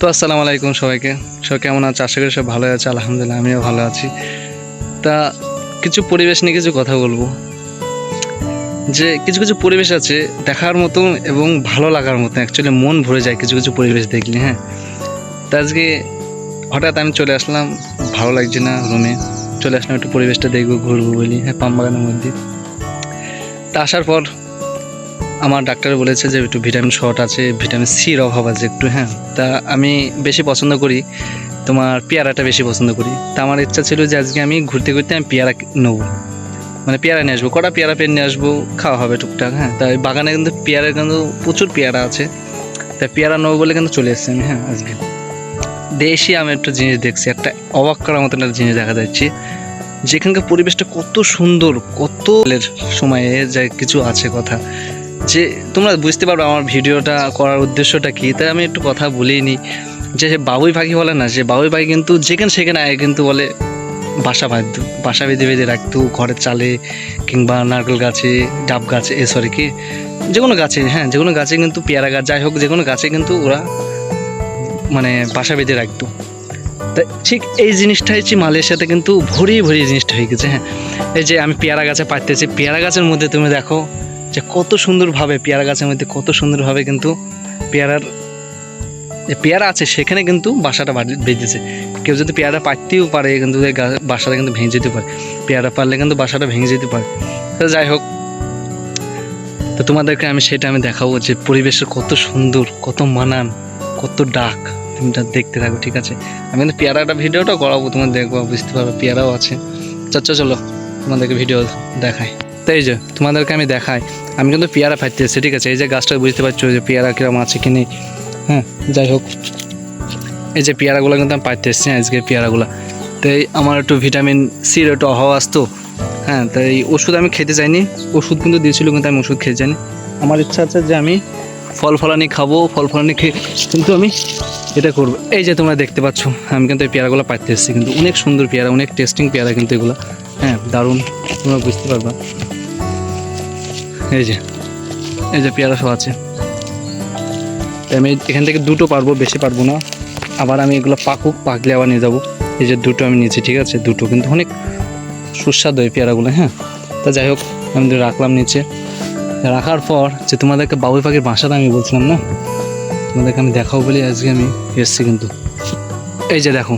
তো আসসালামু আলাইকুম সবাইকে। সবাই কেমন আছে? আশা করি সব ভালো আছে, আলহামদুলিল্লাহ, আমিও ভালো আছি। তা কিছু পরিবেশ নিয়ে কিছু কথা বলব। যে কিছু কিছু পরিবেশ আছে দেখার মতন এবং ভালো লাগার মতন অ্যাকচুয়ালি মন ভরে যায় কিছু কিছু পরিবেশ দেখলে হ্যাঁ। তা আজকে হঠাৎ আমি চলে আসলাম, ভালো লাগছে না রুমে চলে আসলাম একটু পরিবেশটা দেখব, ঘুরবো বলি হ্যাঁ পাম বাগানের মধ্যে। তা আসার পর আমার ডাক্তার বলেছে যে একটু ভিটামিন শর্ট আছে ভিটামিন সির অভাব আছে একটু হ্যাঁ। তা আমি বেশি পছন্দ করি, তোমার পেয়ারাটা বেশি পছন্দ করি। তা আমার ইচ্ছা ছিল যে আজকে আমি ঘুরতে ঘুরতে আমি পেয়ারা নেব। মানে পেয়ারা নিয়ে আসব, কটা পেয়ারা পেন নিয়ে আসব, খাওয়া হবে টুকটাক হ্যাঁ। তাই বাগানে কিন্তু পেয়ারা কিন্তু প্রচুর পেয়ারা আছে। তাই পেয়ারা নেব বলে কিন্তু চলে এসেছি আমি হ্যাঁ আজকে। দেশি আমি একটা জিনিস দেখছি, একটা অবাক করার মতন একটা জিনিস দেখা যাচ্ছে। যেখানকার পরিবেশটা কত সুন্দর, কত সময়ে যা কিছু আছে কথা। যে তোমরা বুঝতে পারবে আমার ভিডিওটা করার উদ্দেশ্যটা কী, তাই আমি একটু কথা বলেই নিই। যে বাবুই পাখি বলে না, যে বাবুই পাখি কিন্তু যেখানে সেখানে আগে কিন্তু বলে বাসা বাঁধত, বাসা বেঁধে বেঁধে রাখতো, ঘরের চালে কিংবা নারকেল গাছে, ডাব গাছে, এ সরি কি? যে কোনো গাছে হ্যাঁ যে কোনো গাছে কিন্তু পেয়ারা গাছ, যাই হোক যে কোনো গাছে কিন্তু ওরা মানে বাসা বেঁধে রাখতো। তা ঠিক এই জিনিসটা হচ্ছে মালয়েশিয়াতে কিন্তু ভরিয়ে ভরিয়ে জিনিসটা হয়ে গেছে হ্যাঁ। এই যে আমি পেয়ারা গাছে পাইতেছি পেয়ারা গাছের মধ্যে তুমি দেখো যে কত সুন্দরভাবে পেয়ারা গাছের মধ্যে কত সুন্দরভাবে কিন্তু পেয়ারার যে পেয়ারা আছে, সেখানে কিন্তু বাসাটা বেঁধেছে। কেউ যদি পেয়ারা পাইতেও পারে, কিন্তু বাসাটা কিন্তু ভেঙে যেতে পারে। পেয়ারা পারলে কিন্তু বাসাটা ভেঙে যেতে পারে। তো যাই হোক, তো তোমাদেরকে আমি সেটা আমি দেখাবো যে পরিবেশের কত সুন্দর, কত মানান, কত ডাক। তুমি এটা দেখতে থাকো, ঠিক আছে? আমি কিন্তু পেয়ারাটা ভিডিওটা করাবো তোমার দেখব, বুঝতে পারবে, পেয়ারাও আছে। চচ্চা চলো তোমাদেরকে ভিডিও দেখাই। তো এই যে, তোমাদেরকে আমি দেখাই। আমি কিন্তু পেয়ারা ফাইতে এসেছি ঠিক আছে? এই যে গাছটা বুঝতে পারছ যে পেয়ারা কিরম আছে কি নেই? হ্যাঁ যাই হোক। এই যে পেয়ারাগুলো কিন্তু আমি পাইতে এসেছি আজকে পেয়ারাগুলো। তাই আমার একটু ভিটামিন সির একটু অভাব আসতো হ্যাঁ তাই ওষুধ আমি খেতে চাইনি। ওষুধ কিন্তু দিয়েছিল, কিন্তু আমি ওষুধ খেতে চাইনি আমার ইচ্ছা আছে যে আমি ফল ফলানি খাব, ফল ফলানি খেয়ে কিন্তু আমি এটা করব। এই যে তোমরা দেখতে পাচ্ছ, আমি কিন্তু এই পেয়ারাগুলো পাইতে এসেছি কিন্তু অনেক সুন্দর পেয়ারা, অনেক টেস্টিং পেয়ারা কিন্তু এগুলো। হ্যাঁ দারুণ, তোমরা বুঝতে পারবা। এই যে এই যে পেয়ারা সব আছে। আমি এখান থেকে দুটো পারব, বেশি পারব না। আবার আমি এগুলো পাকুক পাকলে আবার নিয়ে যাব। এই যে দুটো আমি নিয়েছি, ঠিক আছে? দুটো কিন্তু অনেক সুস্বাদু এই পেয়ারাগুলো হ্যাঁ? তা যাই হোক, আমি রাখলাম নিচে। রাখার পর যে তোমাদেরকে বাবুই পাখির বাসাটা আমি বলছিলাম না? তোমাদেরকে আমি দেখাবো বলে আজকে আমি এসেছি কিন্তু। এই যে দেখো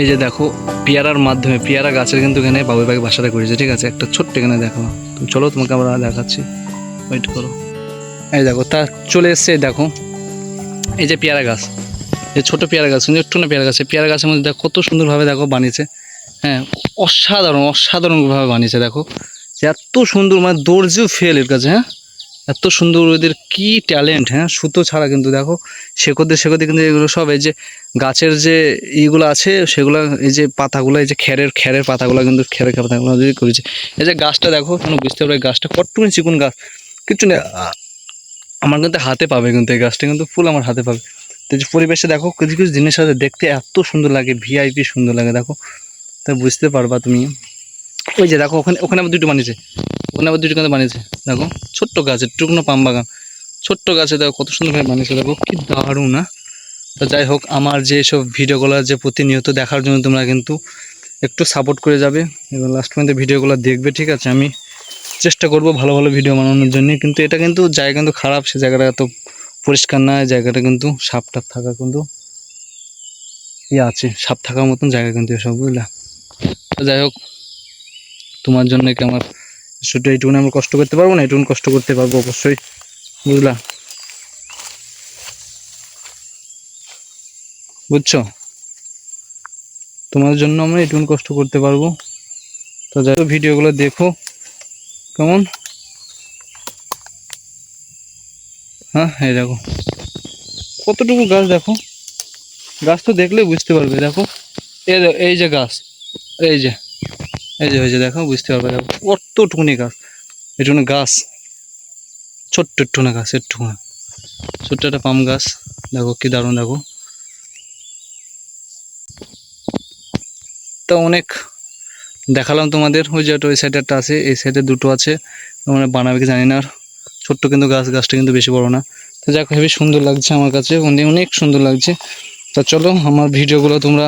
এই যে দেখো, পেয়ারার মাধ্যমে, পেয়ারা গাছের কিন্তু এখানে বাবুই পাখি বাসাটা করেছে, ঠিক আছে? একটা ছোট্ট এখানে দেখো। চলো তোমাকে আমরা দেখাচ্ছি। ওয়েট করো। এই দেখো, তা চলে এসছে দেখো। এই যে পেয়ারা গাছ, এই ছোট পেয়ারা গাছ, কিন্তু একটু না পেয়ারা গাছ পেয়ারা গাছের মধ্যে দেখো কত সুন্দরভাবে দেখো বানিয়েছে। হ্যাঁ অসাধারণ, অসাধারণভাবে বানিয়েছে, দেখো। এত সুন্দর মানে দর্জিও ফেল এর কাছে হ্যাঁ? এত সুন্দর ওদের কি ট্যালেন্ট হ্যাঁ? সুতো ছাড়া কিন্তু দেখো শেকড়তে শেকড়তে কিন্তু এগুলো সব এই যে গাছের যে ইগুলো আছে, সেগুলো এই যে পাতাগুলো, এই যে খেরের খেরের পাতাগুলো কিন্তু খেরের পাতাগুলো দিয়ে করেছে। এই যে গাছটা দেখো, কোনো বুঝতে পারবে গাছটা কতটুকু চিকুন গাছ, কিচ্ছু নেই। আমার কিন্তু হাতে পাবে কিন্তু এই গাছটা, কিন্তু ফুল আমার হাতে পাবে। তো যে পরিবেশে দেখো, কিছু কিছু জিনিস আছে, দেখতে এত সুন্দর লাগে ভিআইপি সুন্দর লাগে, দেখো। তা বুঝতে পারবা তুমি। ওই যে দেখো, ওখানে ওখানে আমার দুটো বানিয়েছে। ওখানে আবার দুটো কিন্তু বানিয়েছে। দেখো, ছোট্ট গাছ টুকনো পাম বাগান। ছোট্ট গাছে দেখো, কত সুন্দরভাবে বানিয়েছে। দেখো, কি দারুণ, না? তো যাই হোক, আমার যে সব ভিডিওগুলো যে প্রতিনিয়ত দেখার জন্য তোমরা কিন্তু একটু সাপোর্ট করে যাবে। এবং লাস্ট পর্যন্ত ভিডিওগুলো দেখবে, ঠিক আছে? আমি চেষ্টা করব ভালো ভালো ভিডিও বানানোর জন্য। কিন্তু এটা কিন্তু জায়গা কিন্তু খারাপ, সে জায়গাটা এত পরিষ্কার না, জায়গাটা কিন্তু সাপ টাপ থাকা কিন্তু ইয়ে আছে, সাপ থাকার মতন জায়গা কিন্তু এসব, বুঝলা? তো যাই হোক, তোমার জন্য কি আমার শুধু এইটুকুন আমরা কষ্ট করতে পারব না এইটুকুন কষ্ট করতে পারব অবশ্যই বুঝলা? বুঝছ? তোমার জন্য আমরা এইটুকুন কষ্ট করতে পারব। তো যাই ভিডিওগুলো দেখো। কেমন? হ্যাঁ এই দেখো। কতটুকু গাছ দেখো? গাছ তো দেখলে বুঝতে পারবে দেখো। এই দেখো, এই যে গাছ এই যে। এই যে এই যে দেখো, বুঝতে পারবে দেখো কত কতটুকুনি গাছ। এটুকুনি গাছ ছোট্ট একটুনা গাছ, একটুকুনা। ছোট্ট একটা পাম গাছ, দেখো কি দারুণ, দেখো। তো অনেক দেখালাম তোমাদের, ওই যে ওই সাইডে একটা আছে, এই সাইডে দুটো আছে মানে বানাবে কি জানি না, আর ছোট্ট কিন্তু গাছ, গাছটা কিন্তু বেশি বড় না। তো যাক, হেবি সুন্দর লাগছে আমার কাছে, অনেক সুন্দর লাগছে। তা চলো, আমার ভিডিওগুলো তোমরা